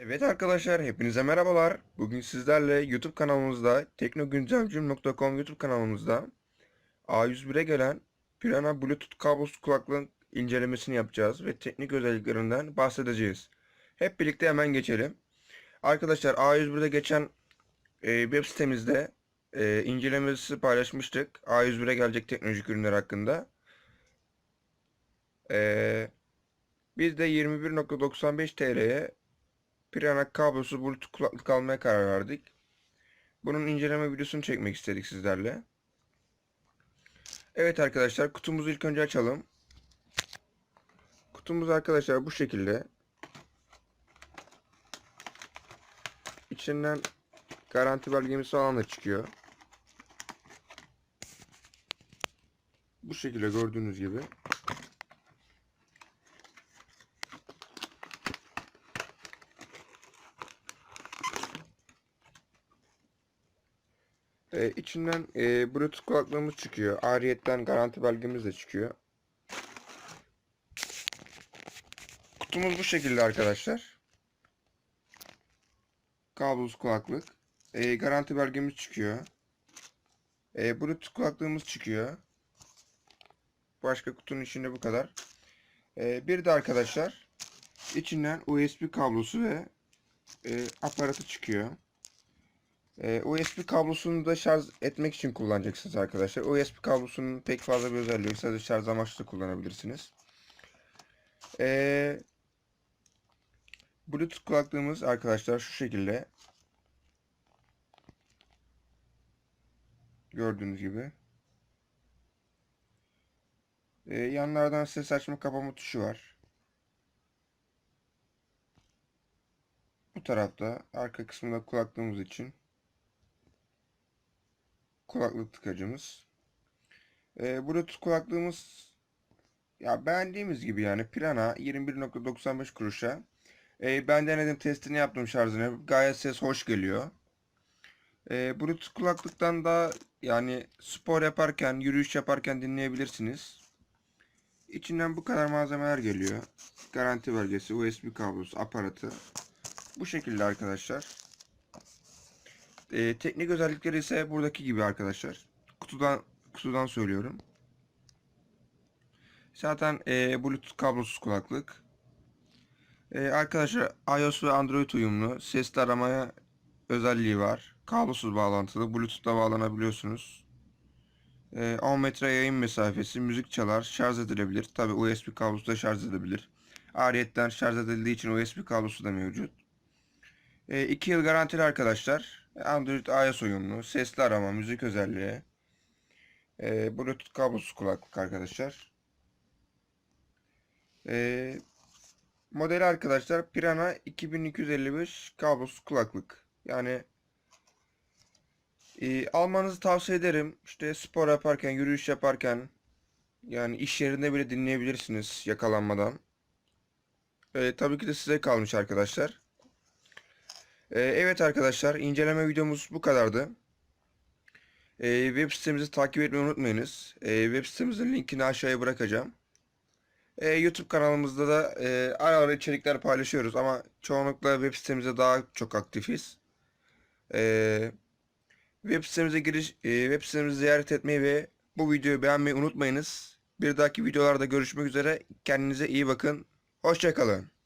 Evet arkadaşlar hepinize merhabalar. Bugün sizlerle YouTube kanalımızda teknogüncemcim.com YouTube kanalımızda A101'e gelen Pirana Bluetooth kablosuz kulaklığın incelemesini yapacağız ve teknik özelliklerinden bahsedeceğiz. Hep birlikte hemen geçelim. Arkadaşlar A101'de geçen e, web sitemizde e, incelemesi paylaşmıştık. A101'e gelecek teknolojik ürünler hakkında. E, biz de 21.95 TL'ye Pirana kablosuz Bluetooth kulaklık almaya karar verdik. Bunun inceleme videosunu çekmek istedik sizlerle. Evet arkadaşlar kutumuzu ilk önce açalım. Kutumuz arkadaşlar bu şekilde. İçinden garanti belgemiz falan da çıkıyor. Bu şekilde gördüğünüz gibi. Ee, içinden e, Bluetooth kulaklığımız çıkıyor. Ariyetten garanti belgemiz de çıkıyor. Kutumuz bu şekilde arkadaşlar. Kablosuz kulaklık. E, garanti belgemiz çıkıyor. E, Bluetooth kulaklığımız çıkıyor. Başka kutunun içinde bu kadar. E, bir de arkadaşlar içinden USB kablosu ve e, aparatı çıkıyor. Ee, USB kablosunu da şarj etmek için kullanacaksınız arkadaşlar. USB kablosunun pek fazla bir özelliği yok. Sadece şarj amaçlı kullanabilirsiniz. Ee, Bluetooth kulaklığımız arkadaşlar şu şekilde. Gördüğünüz gibi. Ee, yanlardan ses açma kapama tuşu var. Bu tarafta arka kısmında kulaklığımız için kulaklık tıkacımız. Ee, Bluetooth kulaklığımız ya beğendiğimiz gibi yani Pirana 21.95 kuruşa. Ee, ben denedim testini yaptım şarjını. Gayet ses hoş geliyor. Ee, Bluetooth kulaklıktan da yani spor yaparken, yürüyüş yaparken dinleyebilirsiniz. İçinden bu kadar malzemeler geliyor. Garanti belgesi, USB kablosu, aparatı. Bu şekilde arkadaşlar. Ee, teknik özellikleri ise buradaki gibi arkadaşlar. Kutudan kutudan söylüyorum. Zaten e, Bluetooth kablosuz kulaklık. E, arkadaşlar iOS ve Android uyumlu. Sesli aramaya özelliği var. Kablosuz bağlantılı. Bluetooth'la bağlanabiliyorsunuz. E, 10 metre yayın mesafesi. Müzik çalar. Şarj edilebilir. Tabi USB kablosu da şarj edebilir. Ariyetten şarj edildiği için USB kablosu da mevcut. 2 yıl garantili arkadaşlar. Android iOS uyumlu. Sesli arama, müzik özelliği. E, Bluetooth kablosuz kulaklık arkadaşlar. E, modeli arkadaşlar Pirana 2255 kablosuz kulaklık. Yani e, almanızı tavsiye ederim. İşte spor yaparken, yürüyüş yaparken yani iş yerinde bile dinleyebilirsiniz yakalanmadan. E, tabii ki de size kalmış arkadaşlar. Ee, evet arkadaşlar inceleme videomuz bu kadardı. Ee, web sitemizi takip etmeyi unutmayınız. Ee, web sitemizin linkini aşağıya bırakacağım. YouTube kanalımızda da e, ara ara içerikler paylaşıyoruz ama çoğunlukla web sitemizde daha çok aktifiz. Web sitemize giriş, e, web sitemizi ziyaret etmeyi ve bu videoyu beğenmeyi unutmayınız. Bir dahaki videolarda görüşmek üzere. Kendinize iyi bakın. Hoşçakalın.